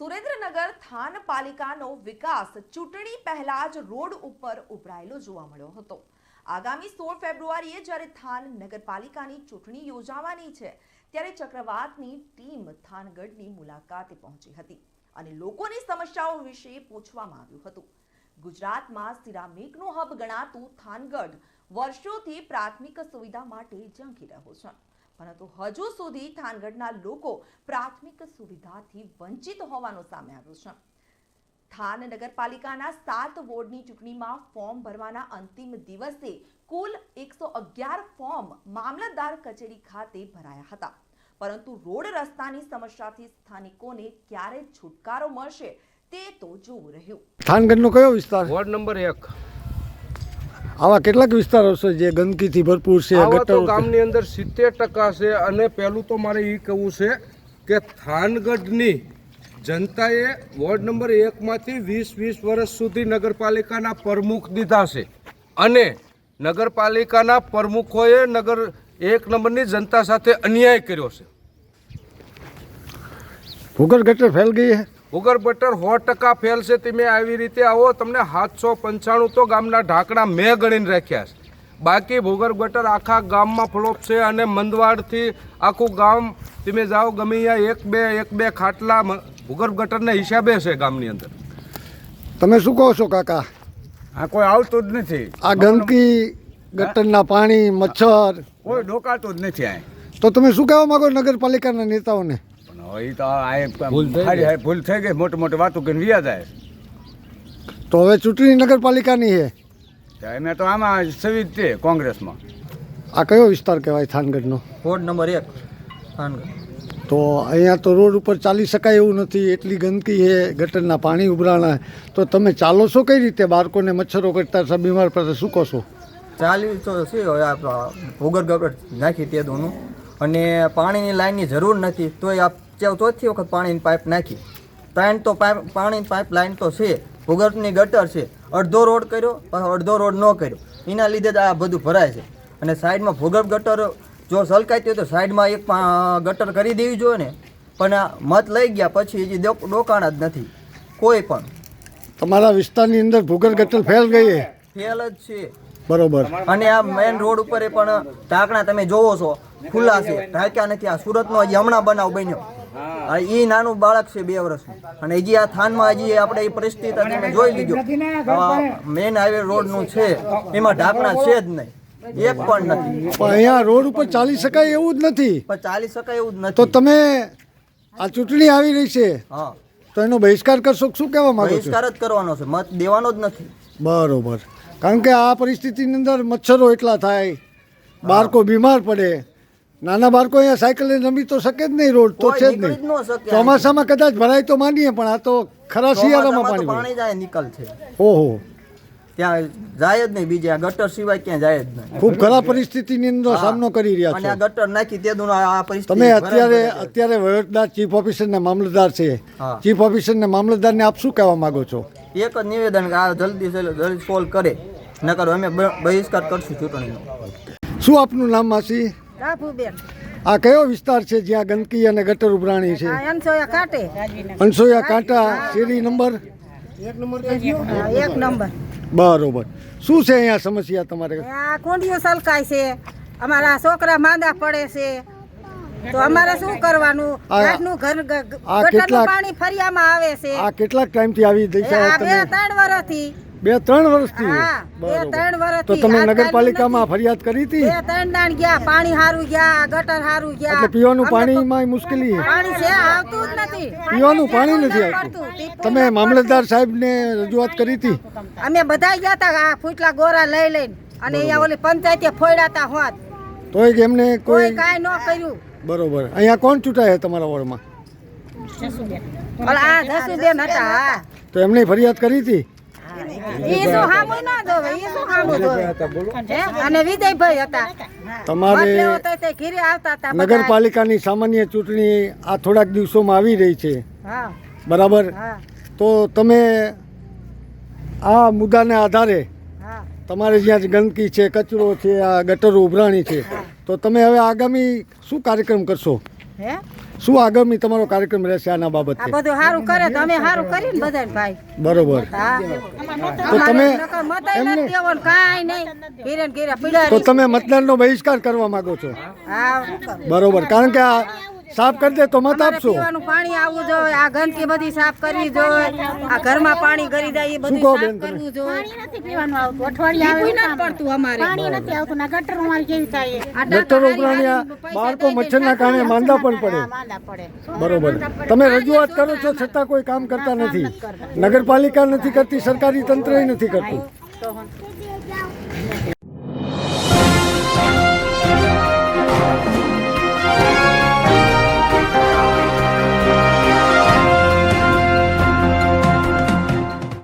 Surendranagar than પાલિકાનો વિકાસ ચૂંટણી પહેલા જ રોડ ઉપર ઉભરાયેલો જોવા મળ્યો હતો. આગામી સોળ ફેબ્રુઆરીએ જ્યારે થાન નગરપાલિકાની ચૂંટણી યોજાવાની છે, ત્યારે ચક્રવાતની ટીમ થાનગઢની મુલાકાતે પહોંચી હતી અને લોકોની સમસ્યાઓ વિશે પૂછવામાં આવ્યું હતું. ગુજરાતમાં સિરામિકનું હબ ગણાતું થાનગઢ વર્ષોથી પ્રાથમિક સુવિધા માટે ઝંખી રહ્યો છે. પરંતુ હજુ સુધી થાનગઢના લોકો પ્રાથમિક સુવિધાથી વંચિત હોવાનું સામે આવ્યું છે. થાન નગરપાલિકાના સાત વોર્ડની ચૂંટણીમાં ફોર્મ ભરવાના અંતિમ દિવસે કુલ એકસો અગિયાર ફોર્મ મામલતદાર કચેરી ખાતે ભરાયા હતા. પરંતુ રોડ રસ્તાની સમસ્યાથી સ્થાનિકોને ક્યારે છુટકારો મળશે તે તો જોવું રહ્યું. થાનગઢનો કયો વિસ્તાર? વોર્ડ નંબર એક. આવા કેટલાક વિસ્તારો છે જે ગંદકીથી ભરપૂર છે આવા તો ગામની અંદર સિત્તેર ટકા છે અને પહેલું તો મારે એ કહેવું છે કે થાનગઢની જનતાએ વોર્ડ નંબર એકમાંથી વીસ વીસ વર્ષ સુધી નગરપાલિકાના પ્રમુખ દીધા છે. અને નગરપાલિકાના પ્રમુખોએ નગર એક નંબરની જનતા સાથે અન્યાય કર્યો છે. ભૂગર ગટર ફેલ ગઈ છે ભૂગર્ભ બટર સો ટકા ફેલ છે તમે આવી રીતે આવો તમને સાતસો પંચાણું તો ગામના ઢાંકણા મેં ગણીને રાખ્યા છે. બાકી ભૂગર્ભ ગટર આખા ગામમાં ફ્લોપ છે અને મંદવાડથી આખું ગામ તમે જાઓ ગમે અહીંયા એક બે એક બે ખાટલા ભૂગર ભૂગર્ભ ગટરના હિસાબે છે ગામની અંદર. તમે શું કહો છો કાકા? આ કોઈ આવતું જ નથી. આ ગંદકી ગટરના પાણી મચ્છર? કોઈ ડોકાતું જ નથી આ. તો તમે શું કહેવા માંગો નગરપાલિકાના નેતાઓને? હવે તો આ ભૂલ હારી ભૂલ થઈ ગઈ મોટી મોટી વાતો કરીને વ્યા જાય. તો હવે ચૂંટણી નગરપાલિકાની છે? તો તો આમાં સવી જ છે કોંગ્રેસમાં. આ કયો વિસ્તાર કહેવાય થાનગઢનો? વોર્ડ નંબર એક થાનગઢ. તો અહીંયા તો રોડ ઉપર ચાલી શકાય એવું નથી એટલી ગંદકી છે ગટરના પાણી ઉભરાણા. તો તમે ચાલો છો કઈ રીતે બાળકોને મચ્છરો કરતા? બીમાર પડતા શું કહો છો? ચાલી તો છે હોય આ ભૂગર્ભ ગટર નાખી તે દોનું. અને પાણીની લાઈનની જરૂર નથી તોય આપ ચોથી વખત પાણીની પાઇપ નાખી. ત્રણ તો પાઇપ પાણીની પાઇપ લાઇન તો છે ભૂગર્ભની ગટર છે. અડધો રોડ કર્યો અડધો રોડ ન કર્યો. એના લીધે જ આ બધું ભરાય છે. અને સાઈડમાં ભૂગર્ભ ગટર જો સલકાતી હોય તો સાઈડમાં એક ગટર કરી દેવી જોઈએ ને. પણ આ મત લઈ ગયા પછી હજી ડોક- ડોકાણા જ નથી. કોઈ પણ. તમારા વિસ્તારની અંદર ભૂગર્ભ ગટર ફેલ ગઈ ફેલ જ છે. બરોબર. અને આ મેઇન રોડ ઉપર પણ ઢાંકણા તમે જોવો છો ખુલ્લા છે. ઢાંક્યા નથી. આ સુરતનો હજી હમણાં બનાવ બન્યો. આ ઈ નાનું બાળક છે બે વર્ષનું. અને હજી આ થાનમાં હજી આપણે એ પરિસ્થિતિ તમે જોઈ લીધો. મેઇન હાઈવે રોડનું છે. એમાં ઢાંકણા છે જ નહીં. એક પણ નથી. પણ અહીંયા રોડ ઉપર ચાલી શકાય એવું જ નથી. પણ ચાલી શકાય એવું જ તો તમે આ ચૂંટણી આવી રહી છે. હા. તો એનો બહિષ્કાર કરશો કે શું કહેવા માંગો બહિષ્કાર જ કરવાનો છે. મત દેવાનો જ નથી. બરોબર. કારણ કે આ પરિસ્થિતિની અંદર મચ્છરો એટલા થાય બાળકો બીમાર પડે નાના બાળકો અહીંયા સાયકલ રમી તો શકે જ નહીં રોડ તો છે જ નહીં. ચોમાસામાં કદાચ ભરાય તો માનીએ પણ આ તો ખરા શિયાળામાં પાણી પાણી જાય નિકલ છે. ઓહો. ત્યાં જાય જ નહીં બીજે ગટર સિવાય ક્યાં જાય જ નહીં. ખૂબ ખરાબ પરિસ્થિતિની અંદર સામનો કરી રહ્યા અને આ ગટર નાખી તે આ પરિસ્થિતિ તમે અત્યારે અત્યારે વહીવટદાર ચીફ ઓફિસર ને મામલતદાર છે. ચીફ ઓફિસર ને મામલતદાર ને આપ શું કહેવા માંગો છો? એક જ નિવેદન કે આ જલ્દી જલ્દી સોલ્વ કરે. નકર અમે બહિષ્કાર કરશું ચૂંટણીનો. શું આપનું નામ માસી? રાફુબેન આ કયો વિસ્તાર છે જ્યાં ગંદકી અને ગટર ઉભરાણી છે? અનસોયા કાંટે અનસોયા કાંટા શેરી નંબર? એક નંબર બરોબર. શું છે અહીંયા સમસ્યા તમારે? આ કુંડીઓ સલકાય છે. અમારા છોકરા માંદા પડે છે. તો અમારે શું કરવાનું? ઘરનું ઘર ગટરનું પાણી ફરિયામાં આવે છે. આ કેટલાક ટાઈમથી આવી દશા આ બે ત્રણ વર્ષથી બે ત્રણ વર્ષથી? હા, બે ત્રણ વર્ષથી. તો તમે નગરપાલિકામાં ફરિયાદ કરી હતી? બે ત્રણ દાણ ગયા પાણી હારું ગયા ગટર હારું ગયા. એટલે પીવાનું તો પાણીમાં મુશ્કેલી. પાણી છે આવતું જ નથી. પીવાનું પાણી નથી આવતું. તમે મામલતદાર સાહેબને રજૂઆત કરી હતી? અમે બધા ગયા હતા આ ફૂટલા ગોરા લઈ લઈને. અને અહીંયા ઓલી પંચાયતે ફોડાતા હોત. તોય કે એમને કોઈ કોઈ ન કર્યું. બરોબર. અહીંયા કોણ ચૂંટાય છે તમારા વોર્ડમાં? તો એમને ફરિયાદ કરી હતી? તમારે. નગરપાલિકાની સામાન્ય ચૂંટણી આ થોડાક દિવસોમાં આવી રહી છે. બરાબર? તો તમે આ મુદ્દાને આધારે તમારે જ્યાં ગંદકી છે કચરો છે આ ગટરો ઉભરાણી છે તો તમે હવે આગામી શું કાર્યક્રમ કરશો? હે? શું આગામી તમારો કાર્યક્રમ રહેશે આના આ બાબતે બધું સારું કરે તો અમે સારું કરીને બધાને ભાઈ. બરોબર. તો તમે નથી દેવાનું કાઈ નહીં. ઘીરે ને પીડા તો તમે મતદાનનો બહિષ્કાર કરવા માંગો છો? હા. બરોબર. કારણ કે આ સાફ કરી દે તો મત આપશો. પીવાનું પાણી આવવું જોઈએ આ ગંદકી બધી સાફ કરવી જોઈએ આ ઘરમાં પાણી કરી દે એ બધું સાફ કરવું જોઈએ. નથી પીવાનું આવતું. અઠવાડિયા આવે નથી પડતું અમારે. પાણી નથી આવતું. ના ગટર અમારે કેવી થાય? આ ગટર હારી બાળકો મચ્છરના કારણે માંદા પણ પડે. પડે. બરોબર. તમે રજૂઆત કરો છો છતાં કોઈ કામ કરતા નથી. નગરપાલિકા નથી કરતી સરકારી તંત્ર નથી કરતું.